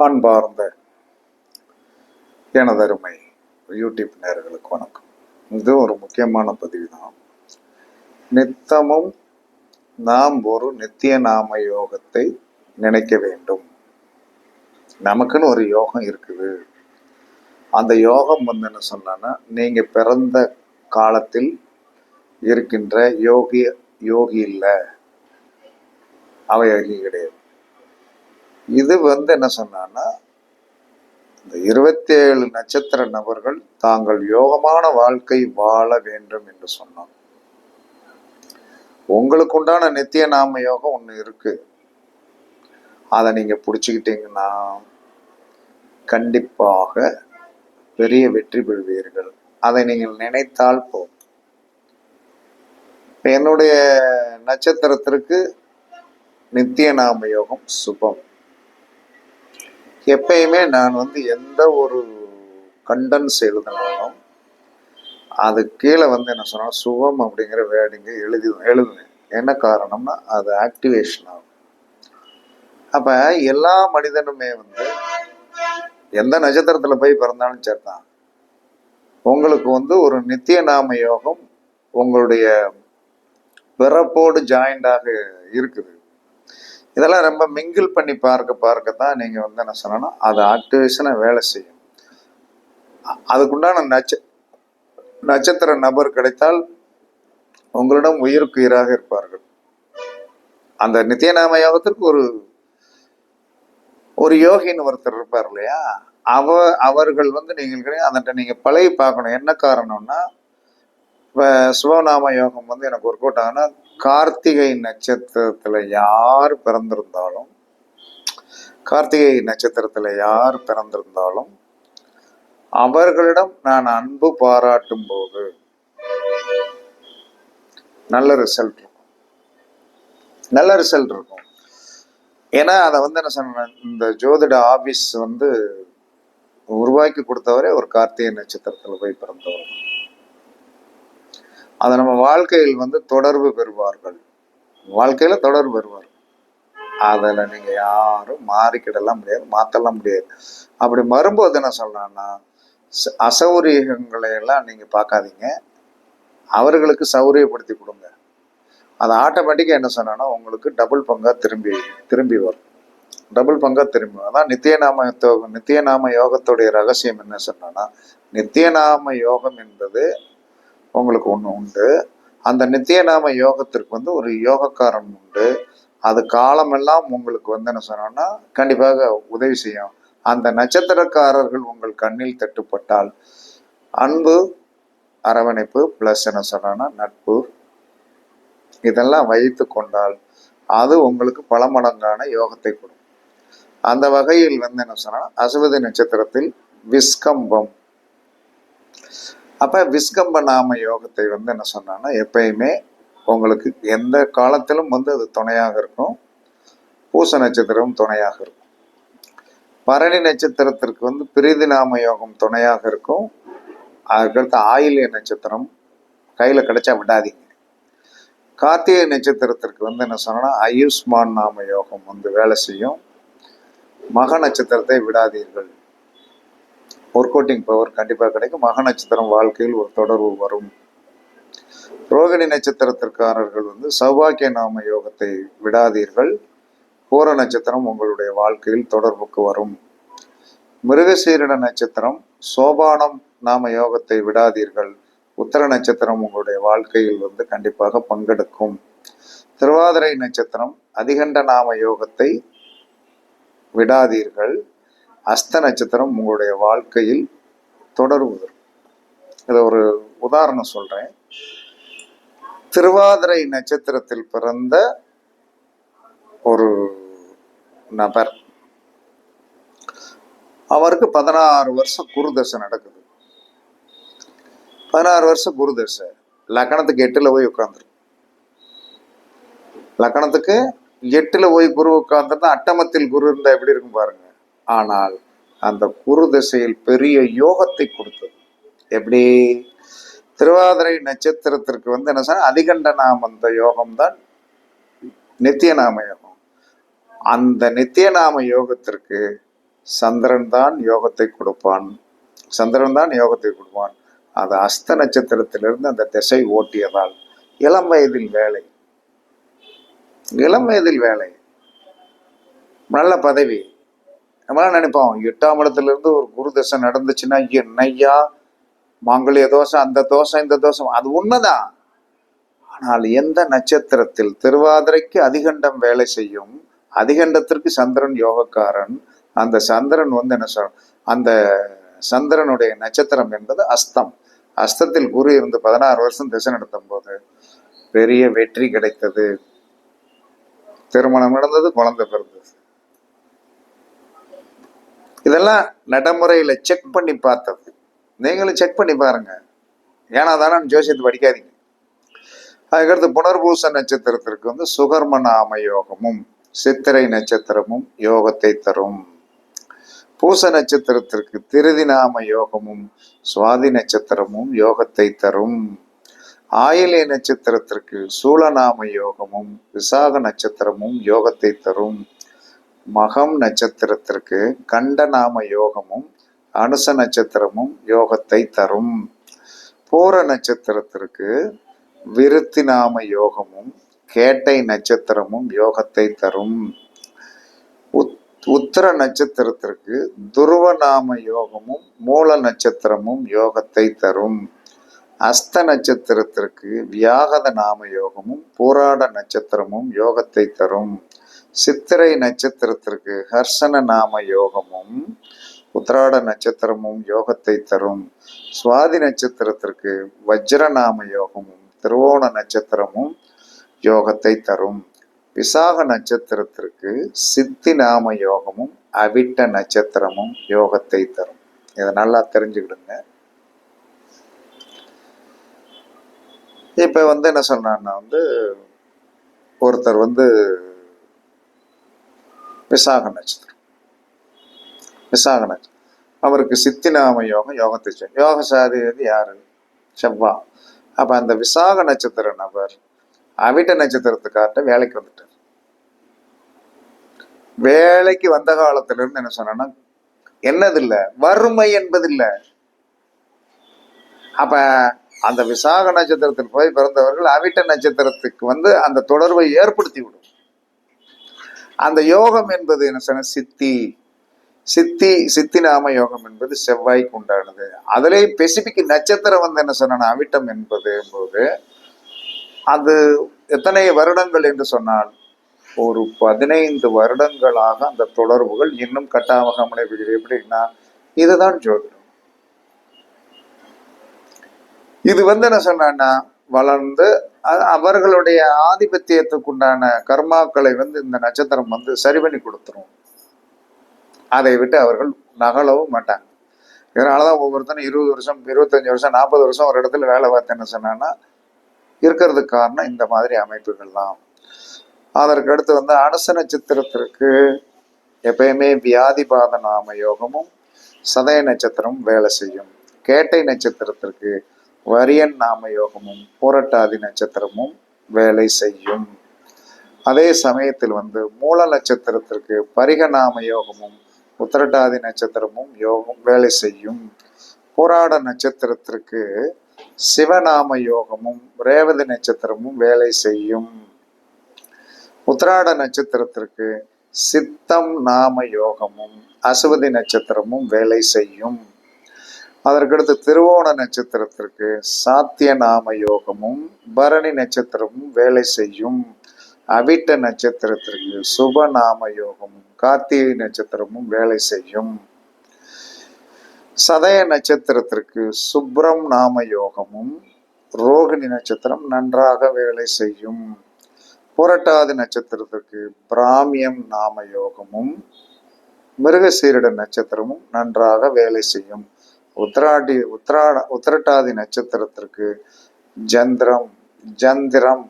அன்பார்ந்த எனதருமை யூடியூப் நேர்களுக்கு வணக்கம். இது ஒரு முக்கியமான பதிவு தான் நித்தமும் நாம் ஒரு நித்திய நாம யோகத்தை நினைக்க வேண்டும். நமக்குன்னு ஒரு யோகம் இருக்குது. அந்த யோகம் வந்து என்ன சொன்னா நீங்கள் பிறந்த காலத்தில் இருக்கின்ற யோகி யோகி இல்லை. அவயோகி கிடையாது. இது வந்து என்ன சொன்னான்னா இந்த இருபத்தி ஏழு நட்சத்திர நபர்கள் தாங்கள் யோகமான வாழ்க்கை வாழ வேண்டும் என்று சொன்னாங்க. உங்களுக்கு உண்டான நித்திய நாம யோகம் ஒன்று இருக்கு. அதை நீங்க பிடிச்சிக்கிட்டீங்கன்னா கண்டிப்பாக பெரிய வெற்றி பெறுவீர்கள். அதை நீங்கள் நினைத்தால் போதும். என்னுடைய நட்சத்திரத்திற்கு நித்திய நாம யோகம் சுபம். எப்பயுமே நான் வந்து எந்த ஒரு கண்டன்ஸ் எழுதினாலும் அது கீழே வந்து என்ன சொன்னால் சுகம் அப்படிங்கிற வேர்டிங்க எழுதி எழுதுவேன். என்ன காரணம்னா அது ஆக்டிவேஷன் ஆகும். அப்போ எல்லா மனிதனுமே வந்து எந்த நட்சத்திரத்தில் போய் பிறந்தாலும் சரிதான். உங்களுக்கு வந்து ஒரு நித்திய நாம யோகம் உங்களுடைய பிறப்போடு ஜாயிண்டாக இருக்குது. இதெல்லாம் ரொம்ப மிங்கிள் பண்ணி பார்க்க பார்க்க தான் நீங்கள் வந்து என்ன சொல்லணும் அது ஆக்டிவேஷனை வேலை செய்யும். அதுக்குண்டான நட்ச நட்சத்திர நபர் கிடைத்தால் உங்களிடம் உயிருக்கு உயிராக இருப்பார்கள். அந்த நித்தியநாம யோகத்திற்கு ஒரு ஒரு யோகின்னு ஒருத்தர் இருப்பார் இல்லையா? அவ அவர்கள் வந்து நீங்கள் கிடையாது அதன்ட்ட நீங்கள் பழகி பார்க்கணும். என்ன காரணம்னா இப்போ சிவநாம யோகம் வந்து எனக்கு ஒர்க் அவுட் ஆகுனா கார்த்திகை நட்சத்திரத்தில் யார் பிறந்திருந்தாலும் கார்த்திகை நட்சத்திரத்தில் யார் பிறந்திருந்தாலும் அவர்களிடம் நான் அன்பு பாராட்டும் போது நல்ல ரிசல்ட் இருக்கும். நல்ல ரிசல்ட் இருக்கும். ஏன்னா அதை வந்து என்ன சொன்ன இந்த ஜோதிட ஆபீஸ் வந்து உருவாக்கி கொடுத்தவரே ஒரு கார்த்திகை நட்சத்திரத்தில் போய் பிறந்தவர். அதை நம்ம வாழ்க்கையில் வந்து தொடர்பு பெறுவார்கள். வாழ்க்கையில தொடர்பு பெறுவார்கள். அதில் நீங்க யாரும் மாறிக்கிடலாம் முடியாது மாத்தலாம் முடியாது. அப்படி வரும்போது என்ன சொல்லலாம்னா ச- நீங்கள் எல்லாம் நீங்க பார்க்காதீங்க. அவர்களுக்கு சௌகரியப்படுத்தி கொடுங்க. அது ஆட்டோமேட்டிக்காக என்ன சொன்னா உங்களுக்கு டபுள் பங்காக திரும்பி திரும்பி வரும். டபுள் பங்காக திரும்பி வரும். அதான் நித்தியநாம நித்தியநாம யோகத்துடைய ரகசியம் என்ன சொன்னா நித்தியநாம யோகம் என்பது உங்களுக்கு ஒன்று உண்டு. அந்த நித்தியநாம யோகத்திற்கு வந்து ஒரு யோகக்காரன் உண்டு. அது காலமெல்லாம் உங்களுக்கு வந்து என்ன சொன்னோம்னா கண்டிப்பாக உதவி செய்யும். அந்த நட்சத்திரக்காரர்கள் உங்கள் கண்ணில் தட்டுப்பட்டால் அன்பு அரவணைப்பு ப்ளஸ் என்ன சொன்னோன்னா நட்பு. இதெல்லாம் வைத்து கொண்டால் அது உங்களுக்கு பல மடங்கான யோகத்தை கொடுக்கும். அந்த வகையில் வந்து என்ன சொன்னா அசுவதி நட்சத்திரத்தில் விஸ்கம்பம். அப்போ விஸ்கம்ப நாம யோகத்தை வந்து என்ன சொன்னான்னா எப்பயுமே உங்களுக்கு எந்த காலத்திலும் வந்து அது துணையாக இருக்கும். பூச நட்சத்திரம் துணையாக இருக்கும். பரணி நட்சத்திரத்திற்கு வந்து பிரிதி நாம யோகம் துணையாக இருக்கும். அதுக்கடுத்து ஆயிலிய நட்சத்திரம் கையில் கிடைச்சா விடாதீங்க. கார்த்திகை நட்சத்திரத்திற்கு வந்து என்ன சொன்னால் ஆயுஷ்மான் நாம யோகம் வந்து வேலை செய்யும். மக நட்சத்திரத்தை விடாதீர்கள். ஒர்க் அவுட்டிங் பவர் கண்டிப்பாக கிடைக்கும். மக நட்சத்திரம் வாழ்க்கையில் ஒரு தொடர்பு வரும். ரோகிணி நட்சத்திரத்திற்காரர்கள் வந்து சௌபாக்கிய நாம யோகத்தை விடாதீர்கள். பூர நட்சத்திரம் உங்களுடைய வாழ்க்கையில் தொடர்புக்கு வரும். மிருகசீரிட நட்சத்திரம் சோபானம் நாம யோகத்தை விடாதீர்கள். உத்தர நட்சத்திரம் உங்களுடைய வாழ்க்கையில் வந்து கண்டிப்பாக பங்கெடுக்கும். திருவாதிரை நட்சத்திரம் அதிகண்ட நாம யோகத்தை விடாதீர்கள். அஸ்த நட்சத்திரம் உங்களுடைய வாழ்க்கையில் தொடருவதற்கு. இதை ஒரு உதாரணம் சொல்றேன். திருவாதிரை நட்சத்திரத்தில் பிறந்த ஒரு நபர். அவருக்கு பதினாறு வருஷம் குருதசை நடக்குது. பதினாறு வருஷம் குருதசை லக்கணத்துக்கு எட்டுல போய் உட்காந்துருக்கு லக்கணத்துக்கு எட்டுல போய் குரு உட்காந்துருந்தா அட்டமத்தில் குரு இருந்தால் எப்படி இருக்கும் பாருங்க. ஆனால் அந்த குரு திசையில் பெரிய யோகத்தை கொடுத்தது. எப்படி? திருவாதிரை நட்சத்திரத்திற்கு வந்து என்ன சொன்னா அதிகண்ட நாமந்த யோகம் தான் நித்திய நாம யோகம். அந்த நித்திய நாம யோகத்திற்கு சந்திரன் தான் யோகத்தை கொடுப்பான். சந்திரன் தான் யோகத்தை கொடுப்பான். அது அஸ்த நட்சத்திரத்திலிருந்து அந்த திசை ஓட்டியதால் இளம் வயதில் வேலை. இளம் வயதில் வேலை. நல்ல பதவி. நம்மளாம் நினைப்போம் எட்டாம் இடத்துலேருந்து ஒரு குரு தசை நடந்துச்சுன்னா என்னையா மாங்கல்ய தோஷம் அந்த தோஷம் இந்த தோஷம் அது உண்மைதான் ஆனால் எந்த நட்சத்திரத்தில் திருவாதிரைக்கு அதிகண்டம் வேலை செய்யும் அதிகண்டத்திற்கு சந்திரன் யோகக்காரன் அந்த சந்திரன் வந்து என்ன சொல் அந்த சந்திரனுடைய நட்சத்திரம் என்பது அஸ்தம். அஸ்தத்தில் குரு இருந்து பதினாறு வருஷம் திசை நடத்தும் போது பெரிய வெற்றி கிடைத்தது. திருமணம் நடந்தது குழந்தை பிறந்தது. இதெல்லாம் நடைமுறையில் செக் பண்ணி பார்த்தது. நீங்களும் செக் பண்ணி பாருங்க. ஏன்னா தானே ஜோசியத்தை படிக்காதீங்க. அதுக்கடுத்து புனர்பூச நட்சத்திரத்திற்கு வந்து சுகர்ம நாம யோகமும் சித்திரை நட்சத்திரமும் யோகத்தை தரும். பூச நட்சத்திரத்திற்கு திருதி நாம யோகமும் சுவாதி நட்சத்திரமும் யோகத்தை தரும். ஆயிலை நட்சத்திரத்திற்கு சூலநாம யோகமும் விசாக நட்சத்திரமும் யோகத்தை தரும். மகம் நட்சத்திரத்திற்கு கண்டநாம யோகமும் அனுச நட்சத்திரமும் யோகத்தை தரும். பூர நட்சத்திரத்திற்கு விருத்தி நாம யோகமும் கேட்டை நட்சத்திரமும் யோகத்தை தரும். உத் உத்திர நட்சத்திரத்திற்கு துருவ நாம யோகமும் மூல நட்சத்திரமும் யோகத்தை தரும். அஸ்த நட்சத்திரத்திற்கு வியாகத நாம யோகமும் போராட நட்சத்திரமும் யோகத்தை தரும். சித்திரை நட்சத்திரத்திற்கு ஹர்ஷன நாம யோகமும் உத்திராட நட்சத்திரமும் யோகத்தை தரும். சுவாதி நட்சத்திரத்திற்கு வஜ்ரநாம யோகமும் திருவோண நட்சத்திரமும் யோகத்தை தரும். விசாக நட்சத்திரத்திற்கு சித்தி நாம யோகமும் அவிட்ட நட்சத்திரமும் யோகத்தை தரும். இதை நல்லா தெரிஞ்சுக்கிடுங்க. இப்போ வந்து என்ன சொன்னான்னா வந்து ஒருத்தர் வந்து விசாக நட்சத்திரம் விசாக நட்சத்திரம் அவருக்கு சித்திநாம யோகம் யோகத்தை செய்யும் யோக சாதி வந்து யாரு? செவ்வா. அப்ப அந்த விசாக நட்சத்திர நபர் அவிட்ட நட்சத்திரத்துக்கார்ட்ட வேலைக்கு வந்துட்டார். வேலைக்கு வந்த காலத்துல இருந்து என்ன சொன்னா என்னது இல்ல வறுமை என்பது அப்ப அந்த விசாக நட்சத்திரத்தில் போய் பிறந்தவர்கள் அவிட்ட நட்சத்திரத்துக்கு வந்து அந்த தொடர்பை ஏற்படுத்தி விடும். அந்த யோகம் என்பது என்ன சொன்ன? சித்தி. சித்தி சித்தி நாம யோகம் என்பது செவ்வாய்க்கு உண்டானது. அதிலே பெசிபிக் நட்சத்திரம் வந்து என்ன சொன்னா அவிட்டம் என்பது போது அது எத்தனை வருடங்கள் என்று சொன்னால் ஒரு பதினைந்து வருடங்களாக அந்த தொடர்புகள் இன்னும் கட்டாமகாமலே விடுகிறது எப்படின்னா இதுதான் ஜோதிடம். இது வந்து என்ன சொன்னான்னா வளர்ந்து அவர்களுடைய ஆதிபத்தியத்துக்குண்டான கர்மாக்களை வந்து இந்த நட்சத்திரம் வந்து சரி பண்ணி கொடுத்துரும். அதை விட்டு அவர்கள் நகலவும் மாட்டாங்க. இதனாலதான் ஒவ்வொருத்தனும் இருபது வருஷம் இருபத்தஞ்சு வருஷம் நாற்பது வருஷம் ஒரு இடத்துல வேலை பார்த்து என்ன சொன்னான்னா இருக்கிறதுக்கு காரணம் இந்த மாதிரி அமைப்புகள் தான். அதற்கு அடுத்து வந்து அனுச நட்சத்திரத்திற்கு எப்பயுமே வியாதிபாத நாம யோகமும் சதய நட்சத்திரமும் வேலை செய்யும். கேட்டை நட்சத்திரத்திற்கு வரியன் நாம யோகமும் பூரட்டாதி நட்சத்திரமும் வேலை செய்யும். அதே சமயத்தில் வந்து மூல நட்சத்திரத்திற்கு பரிக நாம யோகமும் உத்திரட்டாதி நட்சத்திரமும் யோகம் வேலை செய்யும். போராட நட்சத்திரத்திற்கு சிவநாம யோகமும் ரேவதி நட்சத்திரமும் வேலை செய்யும். உத்திராட நட்சத்திரத்திற்கு சித்தம் நாம யோகமும் அசுவதி நட்சத்திரமும் வேலை செய்யும். அதற்கடுத்து திருவோண நட்சத்திரத்திற்கு சாத்திய நாம யோகமும் பரணி நட்சத்திரமும் வேலை செய்யும். அவிட்ட நட்சத்திரத்திற்கு சுப நாம யோகமும் கார்த்திகை நட்சத்திரமும் வேலை செய்யும். சதய நட்சத்திரத்திற்கு சுப்ரம் நாம யோகமும் ரோகிணி நட்சத்திரம் நன்றாக வேலை செய்யும். புரட்டாதி நட்சத்திரத்திற்கு பிராமியம் நாம யோகமும் மிருகசீரிட நட்சத்திரமும் நன்றாக வேலை செய்யும். உத்திராடி உத்திராட உத்திரட்டாதி நட்சத்திரத்திற்கு ஜந்திரம் ஜந்திரம்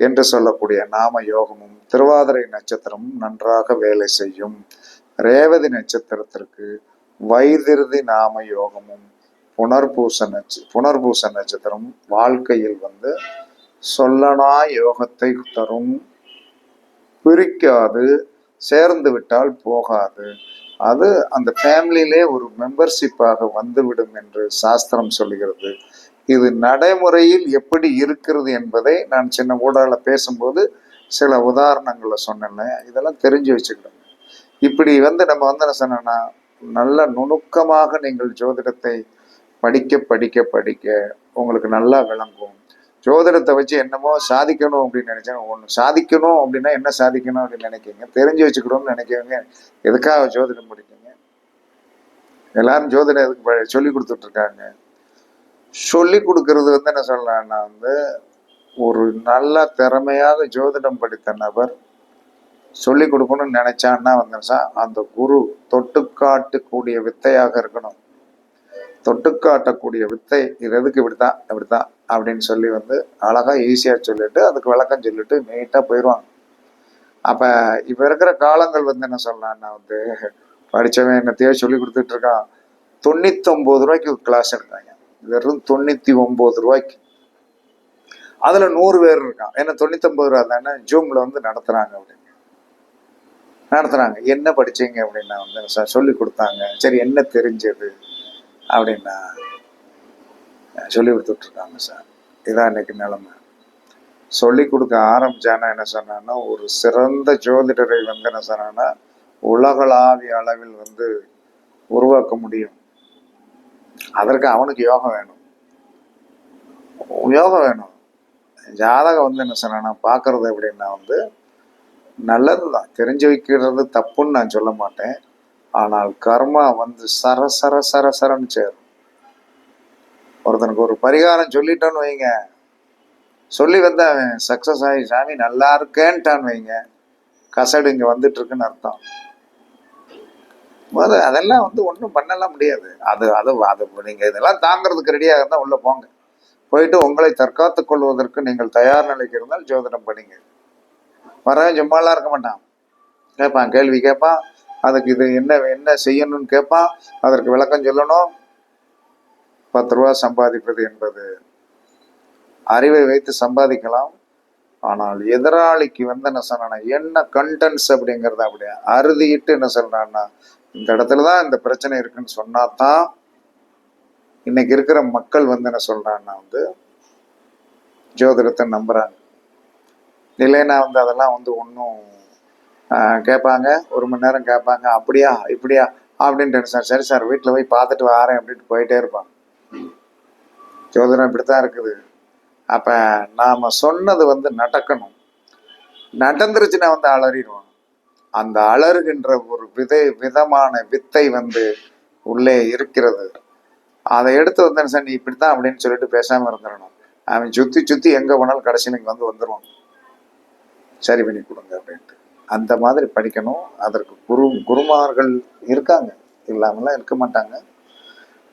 என்று சொல்லக்கூடிய நாம யோகமும் திருவாதிரை நட்சத்திரமும் நன்றாக வேலை செய்யும். ரேவதி நட்சத்திரத்திற்கு வைதிருதி நாம யோகமும் புனர்பூச நட்ச புனர்பூச நட்சத்திரம் வாழ்க்கையில் வந்து சொல்லனா யோகத்தை தரும். பிரிக்காது சேர்ந்து விட்டால் போகாது. அது அந்த ஃபேமிலியிலே ஒரு மெம்பர்ஷிப்பாக வந்துவிடும் என்று சாஸ்திரம் சொல்லுகிறது. இது நடைமுறையில் எப்படி இருக்கிறது என்பதை நான் சின்ன ஊடகல பேசும்போது சில உதாரணங்களை சொன்னேன் இதெல்லாம் தெரிஞ்சு வச்சுக்கிடுங்க இப்படி வந்து நம்ம வந்து என்ன சொன்னோம்னா நல்ல நுணுக்கமாக நீங்கள் ஜோதிடத்தை படிக்க படிக்க படிக்க உங்களுக்கு நல்லா விளங்கும். ஜோதிடத்தை வச்சு என்னமோ சாதிக்கணும் அப்படின்னு நினைச்சாங்க ஒன்று சாதிக்கணும் அப்படின்னா என்ன சாதிக்கணும் அப்படின்னு நினைக்கிங்க தெரிஞ்சு வச்சுக்கணும்னு நினைக்கிறவங்க எதுக்காக ஜோதிடம் படிக்கீங்க எல்லாரும் ஜோதிடம் எதுக்கு ப- சொல்லி கொடுத்துட்ருக்காங்க சொல்லி கொடுக்கறது வந்து என்ன சொல்லலாம்னா வந்து ஒரு நல்ல திறமையாக ஜோதிடம் படித்த நபர் சொல்லி கொடுக்கணும்னு நினைச்சான்னா வந்து அந்த குரு தொட்டு காட்டக்கூடிய வித்தையாக இருக்கணும். தொட்டு காட்டக்கூடிய வித்தை இது எதுக்கு இப்படித்தான்? இப்படித்தான். அப்படின்னு சொல்லி வந்து அழகா ஈஸியாக சொல்லிட்டு அதுக்கு விளக்கம் சொல்லிட்டு நீட்டா போயிடுவாங்க அப்ப இப்ப இருக்கிற காலங்கள் வந்து என்ன சொல்லலாம்னா வந்து படிச்சவன் என்னத்தையோ சொல்லி கொடுத்துட்டு இருக்கான். தொண்ணூத்தி ஒன்பது ரூபாய்க்கு கிளாஸ் எடுக்கிறாங்க வெறும் தொண்ணூத்தி ஒம்பது ரூபாய்க்கு. அதுல நூறு பேர் இருக்கான். ஏன்னா தொண்ணூத்தி ஒன்பது ரூபா தானே ஜூம்ல வந்து நடத்துறாங்க அப்படின்னு. நடத்துறாங்க. என்ன படிச்சீங்க அப்படின்னா வந்து சொல்லி கொடுத்தாங்க. சரி என்ன தெரிஞ்சது? அப்படின்னா சொல்லி கொடுத்துட்ருக்காங்க சார். இதான் இன்னைக்கு நிலமை. சொல்லி கொடுக்க ஆரம்பிச்சானா என்ன சொன்னான்னா ஒரு சிறந்த ஜோதிடரை வந்து என்ன சொன்னான்னா உலகளாவிய அளவில் வந்து உருவாக்க முடியும். அதற்கு அவனுக்கு யோகம் வேணும். யோகம் வேணும். ஜாதகம் வந்து என்ன சொன்னா பார்க்கறது எப்படின்னா வந்து நல்லது தான் தெரிஞ்சு வைக்கிறது தப்புன்னு நான் சொல்ல மாட்டேன். ஆனால் கர்மா வந்து சர சர சர சரன்னு சேரும். ஒருத்தனுக்கு ஒரு பரிகாரம் சொல்லிட்டோன்னு வைங்க. சொல்லி வந்து அவன் சக்ஸஸ் ஆகி சாமி நல்லா இருக்கேன்ட்டான்னு வைங்க. கசடு இங்கே வந்துட்டு இருக்குன்னு அர்த்தம். அது அதெல்லாம் வந்து ஒன்றும் பண்ணலாம் முடியாது. அது அது அது நீங்கள் இதெல்லாம் தாங்கிறதுக்கு ரெடியாக இருந்தால் உள்ளே போங்க. போயிட்டு உங்களை தற்காத்துக் கொள்வதற்கு நீங்கள் தயார் நிலைக்கு இருந்தால் ஜோதிடம் பண்ணிங்க வரவன் சும்மாலாம் இருக்க மாட்டான். கேட்பான் கேள்வி கேட்பான். அதுக்கு இது என்ன என்ன செய்யணும்னு கேட்பான். அதற்கு விளக்கம் சொல்லணும். பத்து ரூபா சம்பாதிப்பது என்பது அறிவை வைத்து சம்பாதிக்கலாம். ஆனால் எதிராளிக்கு வந்து என்ன சொன்னா என்ன கண்டென்ட்ஸ் அப்படிங்கிறத அப்படியே அறுதிட்டு என்ன சொல்றான்னா இந்த இடத்துல தான் இந்த பிரச்சனை இருக்குன்னு சொன்னா தான் இன்னைக்கு இருக்கிற மக்கள் வந்து என்ன சொல்றான்னா வந்து ஜோதிடத்தை நம்புறாங்க. இல்லைன்னா வந்து அதெல்லாம் வந்து ஒன்றும் கேட்பாங்க. ஒரு மணி நேரம் கேட்பாங்க. அப்படியா இப்படியா? அப்படின்ட்டு சார் சரி சார் வீட்டில் போய் பார்த்துட்டு வரேன் அப்படின்ட்டு போயிட்டே இருப்பாங்க. ஜோதிடம் இப்படித்தான் இருக்குது. அப்போ நாம் சொன்னது வந்து நடக்கணும். நடந்துருச்சுன்னா வந்து அலறிடுவோம். அந்த அலறுகின்ற ஒரு விதை விதமான வித்தை வந்து உள்ளே இருக்கிறது. அதை எடுத்து வந்து சார் நீ இப்படித்தான் அப்படின்னு சொல்லிட்டு பேசாமல் இருந்துடணும். அவன் சுற்றி சுற்றி எங்கே போனாலும் கடைசியில் இங்கே வந்து வந்துடுவான் சரி பண்ணி கொடுங்க அப்படின்ட்டு. அந்த மாதிரி படிக்கணும். அதற்கு குரு குருமார்கள் இருக்காங்க. இல்லாமலாம் இருக்க மாட்டாங்க.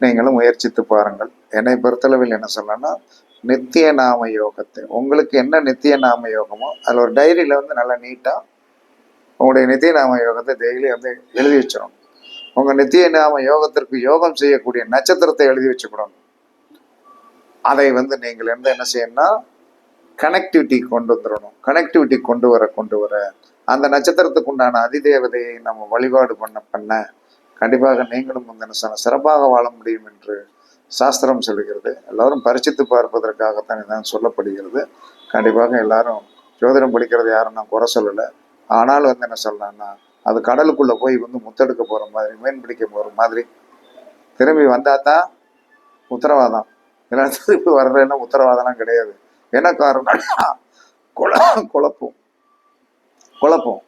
நீங்களும் முயற்சித்து பாருங்கள். என்னை பொறுத்தளவில் என்ன சொல்லணும்னா நித்திய நாம யோகத்தை. உங்களுக்கு என்ன நித்திய நாம யோகமோ அதில் ஒரு டைரியில் வந்து நல்லா நீட்டாக உங்களுடைய நித்திய நாம யோகத்தை டெய்லி வந்து எழுதி வச்சிடணும். உங்கள் நித்திய நாம யோகத்திற்கு யோகம் செய்யக்கூடிய நட்சத்திரத்தை எழுதி வச்சுக்கணும். அதை வந்து நீங்கள் வந்து என்ன செய்யணும்னா கனெக்டிவிட்டி கொண்டு வந்துடணும். கனெக்டிவிட்டி கொண்டு வர கொண்டு வர. அந்த நட்சத்திரத்துக்கு உண்டான அதிதேவதையை நம்ம வழிபாடு பண்ண பண்ண கண்டிப்பாக நீங்களும் வந்து என்ன சிறப்பாக வாழ முடியும் என்று சாஸ்திரம் சொல்கிறது எல்லாரும் பரிசித்து பார்ப்பதற்காகத்தான் இதான் சொல்லப்படுகிறது. கண்டிப்பாக எல்லாரும் ஜோதிடம் படிக்கிறது யாரும் நான் குறை சொல்லலை. ஆனால் வந்து என்ன சொல்லலாம்னா அது கடலுக்குள்ளே போய் வந்து முத்தெடுக்க போகிற மாதிரி மீன் பிடிக்க போகிற மாதிரி. திரும்பி வந்தால் தான் உத்தரவாதம். இல்லை திருப்பி வர்றதுன்னா உத்தரவாதம்லாம் கிடையாது. என்ன காரணம் குழ குழப்பம். குழப்பம்.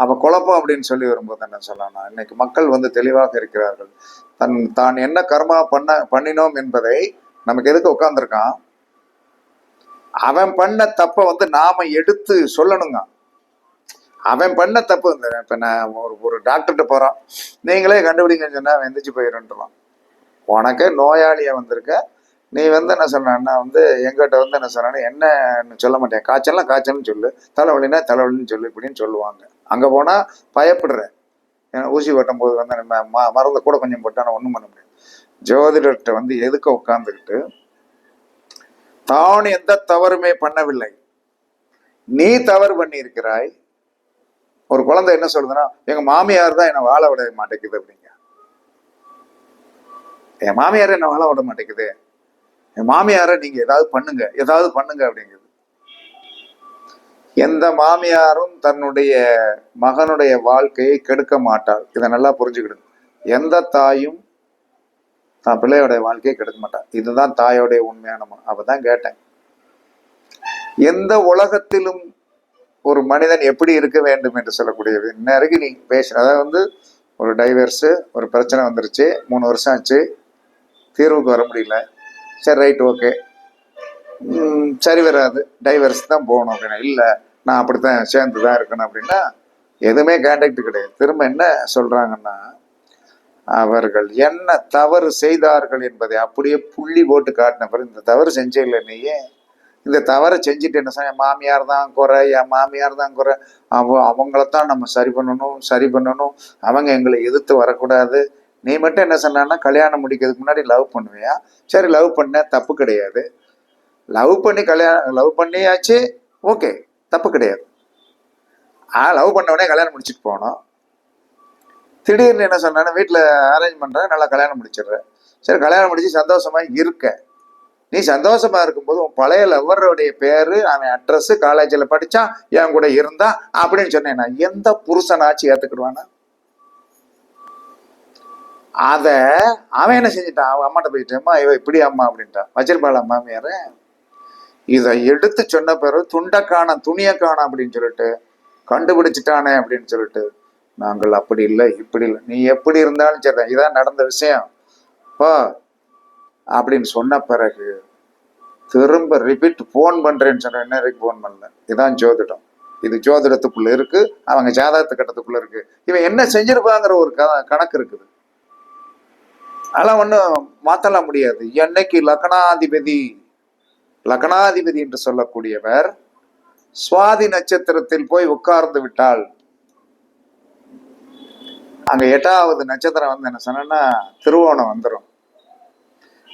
அப்போ குழப்பம் அப்படின்னு சொல்லி வரும்போது என்ன சொல்லலாம் இன்னைக்கு மக்கள் வந்து தெளிவாக இருக்கிறார்கள். தன் தான் என்ன கர்மா பண்ண பண்ணினோம் என்பதை நமக்கு எதுக்கு உட்காந்துருக்கான் அவன் பண்ண தப்பை வந்து நாம எடுத்து சொல்லணுங்க. அவன் பண்ண தப்பு இந்த இப்போ நான் ஒரு ஒரு டாக்டர்கிட்ட போகிறான் நீங்களே கண்டுபிடிங்கன்னு சொன்னால் அவன் எந்திரிச்சு போயிடுன்றான் உனக்கு நோயாளியாக வந்திருக்க. நீ வந்து என்ன சொன்னா வந்து எங்கிட்ட வந்து என்ன சொன்னா என்னன்னு சொல்ல மாட்டேன்? காய்ச்சல்னா காய்ச்சல்னு சொல்லு. தலைவலினா தலைவலின்னு சொல்லு இப்படின்னு சொல்லுவாங்க. அங்கே போனால் பயப்படுறேன். ஏன்னா ஊசி வெட்டும் போது வந்து நம்ம ம மருந்து கூட கொஞ்சம் போட்டால் ஒன்றும் பண்ண முடியாது. ஜோதிடர்கிட்ட வந்து எதுக்க உட்காந்துக்கிட்டு தான் எந்த தவறுமே பண்ணவில்லை. நீ தவறு பண்ணியிருக்கிறாய். ஒரு குழந்தை என்ன சொல்லுதுன்னா எங்க மாமியார் தான் என்னை வாழ விட மாட்டேங்குது அப்படிங்க. என் மாமியார் என்னை வாழ விட மாட்டேங்குது. என் மாமியாரை நீங்கள் ஏதாவது பண்ணுங்க. ஏதாவது பண்ணுங்க அப்படிங்குது எந்த மாமியாரும் தன்னுடைய மகனுடைய வாழ்க்கையை கெடுக்க மாட்டாள். இதை நல்லா புரிஞ்சுக்கிடுங்க. எந்த தாயும் தான் பிள்ளையோடைய வாழ்க்கையை கெடுக்க மாட்டாள். இதுதான் தாயோடைய உண்மையான மனம் அப்பதான் கேட்டேன். எந்த உலகத்திலும் ஒரு மனிதன் எப்படி இருக்க வேண்டும் என்று சொல்லக்கூடியது. இன்ன நீ பேசுற அதாவது வந்து ஒரு டைவர்ஸு ஒரு பிரச்சனை வந்துருச்சு மூணு வருஷம் ஆச்சு தீர்வுக்கு வர முடியல. சரி ரைட் ஓகே சரி வராது. டைவர்ஸ் தான் போகணும் அப்படின்னா இல்லை நான் அப்படித்தான் சேர்ந்து தான் இருக்கணும் அப்படின்னா எதுவுமே கான்டாக்ட் கிடையாது. திரும்ப என்ன சொல்கிறாங்கன்னா அவர்கள் என்ன தவறு செய்தார்கள் என்பதை அப்படியே புள்ளி போட்டு காட்டின பிறகு இந்த தவறு செஞ்சே இல்லை நீயே இந்த தவறை செஞ்சுட்டு என்ன சொன்ன? என் மாமியார் தான் குறை என் மாமியார் தான் குறை. அவ அவங்களத்தான் நம்ம சரி பண்ணணும் சரி பண்ணணும். அவங்க எங்களை எதிர்த்து வரக்கூடாது. நீ மட்டும் என்ன சொன்னா கல்யாணம் முடிக்கிறதுக்கு முன்னாடி லவ் பண்ணுவியா? சரி லவ் பண்ண தப்பு கிடையாது. லவ் பண்ணி கல்யாணம் லவ் பண்ணியாச்சு ஓகே தப்பு கிடையாது. ஆ லவ் பண்ண உடனே கல்யாணம் முடிச்சுட்டு போனோம். திடீர்னு என்ன சொன்னா வீட்டில் அரேஞ்ச் பண்ணுறேன் நல்லா கல்யாணம் முடிச்சிடுறேன். சரி கல்யாணம் முடிச்சு சந்தோஷமா இருக்க நீ சந்தோஷமா இருக்கும்போது உன் பழைய லவ்வருடைய பேரு அவன் அட்ரஸ் காலேஜில் படித்தான் என் கூட இருந்தான் அப்படின்னு சொன்னேன் நான். எந்த புருஷனாச்சு ஏத்துக்கிடுவானா? அதை அவன் என்ன செஞ்சிட்டான்? அவன் அம்மாட்ட போயிட்டேம்மா இவ இப்படி அம்மா அப்படின்ட்டான். வச்சிருப்பாளா மாமியார இதை எடுத்து சொன்ன பிறகு துண்டை காணோம் துணியை காணோம் அப்படின்னு சொல்லிட்டு கண்டுபிடிச்சிட்டானே அப்படின்னு சொல்லிட்டு நாங்கள் அப்படி இல்லை இப்படி இல்லை. நீ எப்படி இருந்தாலும் சரி இதான் நடந்த விஷயம். பா அப்படின்னு சொன்ன பிறகு திரும்ப ரிப்பீட் ஃபோன் பண்றேன்னு சொன்ன என்ன ஃபோன் பண்ணல. இதான் ஜோதிடம். இது ஜோதிடத்துக்குள்ள இருக்கு அவங்க ஜாதகத்து கட்டத்துக்குள்ள இருக்கு. இவன் என்ன செஞ்சிருப்பாங்கிற ஒரு க- கணக்கு இருக்குது. அதெல்லாம் ஒன்றும் மாத்தலாம் முடியாது. என்னைக்கு லக்னாதிபதி லக்னாதிபதி என்று சொல்லக்கூடியவர் சுவாதி நட்சத்திரத்தில் போய் உட்கார்ந்து விட்டால். அங்க எட்டாவது நட்சத்திரம் வந்து என்ன சொன்னா திருவோணம் வந்துடும்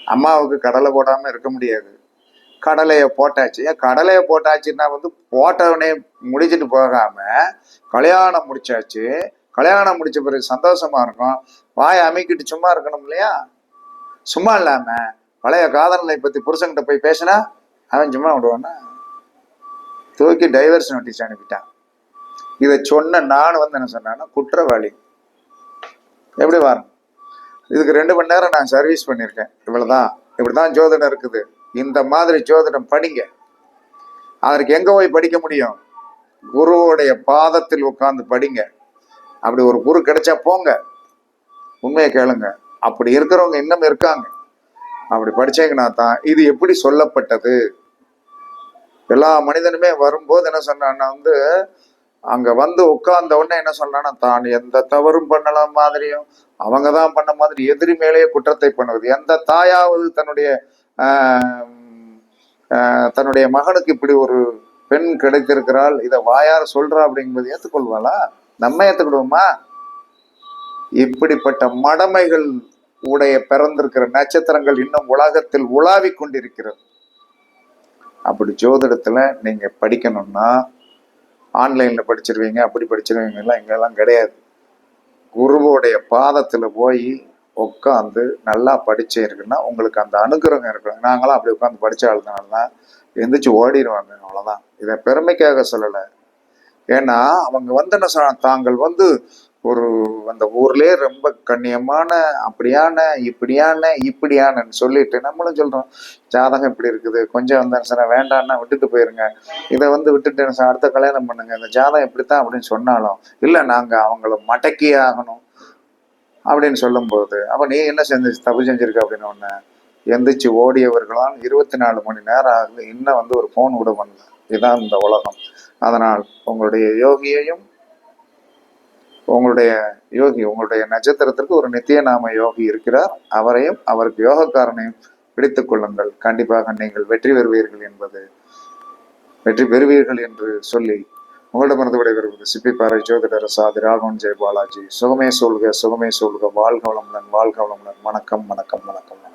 அம்மாவுக்கு கடலை போடாம இருக்க முடியாது. கடலையை போட்டாச்சு. ஏன் கடலையை போட்டாச்சுன்னா வந்து போட்டவனே முடிச்சுட்டு போகாம கல்யாணம் முடிச்சாச்சு. கல்யாணம் முடிச்ச பிறகு சந்தோஷமா இருக்கும். வாயை அமைக்கிட்டு சும்மா இருக்கணும் இல்லையா? சும்மா இல்லாம பழைய காதலை பத்தி புருஷன்கிட்ட போய் பேசினா அவன் சும்மா விடுவான்னா? தூக்கி டைவர்ஸ் நோட்டீஸ் அனுப்பிட்டான். இதை சொன்ன நான் வந்து என்ன சொன்னேன்னா குற்றவாளி. எப்படி வரணும் இதுக்கு ரெண்டு மணி நேரம் நான் சர்வீஸ் பண்ணியிருக்கேன். இவ்வளவுதான். இப்படிதான் ஜோதிடம் இருக்குது. இந்த மாதிரி ஜோதிடம் படிங்க. அதற்கு எங்க போய் படிக்க முடியும்? குருவோடைய பாதத்தில் உட்கார்ந்து படிங்க. அப்படி ஒரு குரு கிடைச்சா போங்க. உண்மையை கேளுங்க. அப்படி இருக்கிறவங்க இன்னும் இருக்காங்க. அப்படி படிச்சீங்கன்னா தான் இது எப்படி சொல்லப்பட்டது? எல்லா மனிதனுமே வரும்போது என்ன சொன்னான்னா வந்து அங்க வந்து உட்கார்ந்த உடனே என்ன சொன்னான்னா தான் எந்த தவறும் பண்ணலாம் மாதிரியும் அவங்க தான் பண்ண மாதிரி எதிரி மேலேயே குற்றத்தை பண்ணுவது. எந்த தாயாவது தன்னுடைய தன்னுடைய மகனுக்கு இப்படி ஒரு பெண் கிடைத்திருக்கிறாள் இதை வாயார சொல்றா அப்படிங்கும்போது ஏத்துக்கொள்வாளா? நம்ம ஏத்துக்கிடுவோமா? இப்படிப்பட்ட மடமைகள் உடைய பிறந்திருக்கிற நட்சத்திரங்கள் இன்னும் உலகத்தில் உலாவிக் கொண்டிருக்கிறது. அப்படி ஜோதிடத்துல நீங்க படிக்கணும்னா ஆன்லைன்ல படிச்சிருவீங்க அப்படி படிச்சிருவீங்க எல்லாம் இங்கெல்லாம் கிடையாது. குருவோடைய பாதத்துல போய் உட்காந்து நல்லா படிச்சிருக்குன்னா உங்களுக்கு அந்த அனுகிரகம் இருக்கணும். நாங்களாம் அப்படி உட்காந்து படிச்ச ஆளுனால தான் எந்திரிச்சு ஓடிடுவாங்க அவ்வளவுதான். இதை பெருமைக்காக சொல்லலை. ஏன்னா அவங்க வந்து என்ன சொன்னா தாங்கள் வந்து ஒரு அந்த ஊர்லயே ரொம்ப கண்ணியமான அப்படியான இப்படியான இப்படியானன்னு சொல்லிட்டு நம்மளும் சொல்றோம். ஜாதகம் இப்படி இருக்குது கொஞ்சம் வந்து வேண்டான்னா விட்டுட்டு போயிருங்க. இதை வந்து விட்டுட்டு என்ன அடுத்த கல்யாணம் பண்ணுங்க. இந்த ஜாதகம் இப்படித்தான் அப்படின்னு சொன்னாலும் இல்லை நாங்க அவங்கள மடக்கியே ஆகணும் அப்படின்னு சொல்லும்போது அப்ப நீ என்ன செஞ்சு தப்பு செஞ்சிருக்க அப்படின்னு ஒண்ணு? எந்திரிச்சு ஓடியவர்களால் இருபத்தி நாலு மணி நேரம் ஆகுது. இன்னும் வந்து ஒரு ஃபோன் கூட பண்ணல. இதுதான் இந்த உலகம். அதனால் உங்களுடைய யோகியையும் உங்களுடைய யோகி உங்களுடைய நட்சத்திரத்திற்கு ஒரு நித்திய நாம யோகி இருக்கிறார். அவரையும் அவருக்கு யோகக்காரனையும் பிடித்துக் கொள்ளுங்கள். கண்டிப்பாக நீங்கள் வெற்றி பெறுவீர்கள் என்பது வெற்றி பெறுவீர்கள் என்று சொல்லி உங்களிடமிருந்து விடைபெறுவது சிப்பிப்பாறை ஜோதிடர் சாதி ராகவன் ஜெய பாலாஜி சுகமே சொல்க சுகமே சொல்க. வாழ்க வளமுடன் வாழ்க வளமுடன். வணக்கம் வணக்கம் வணக்கம்.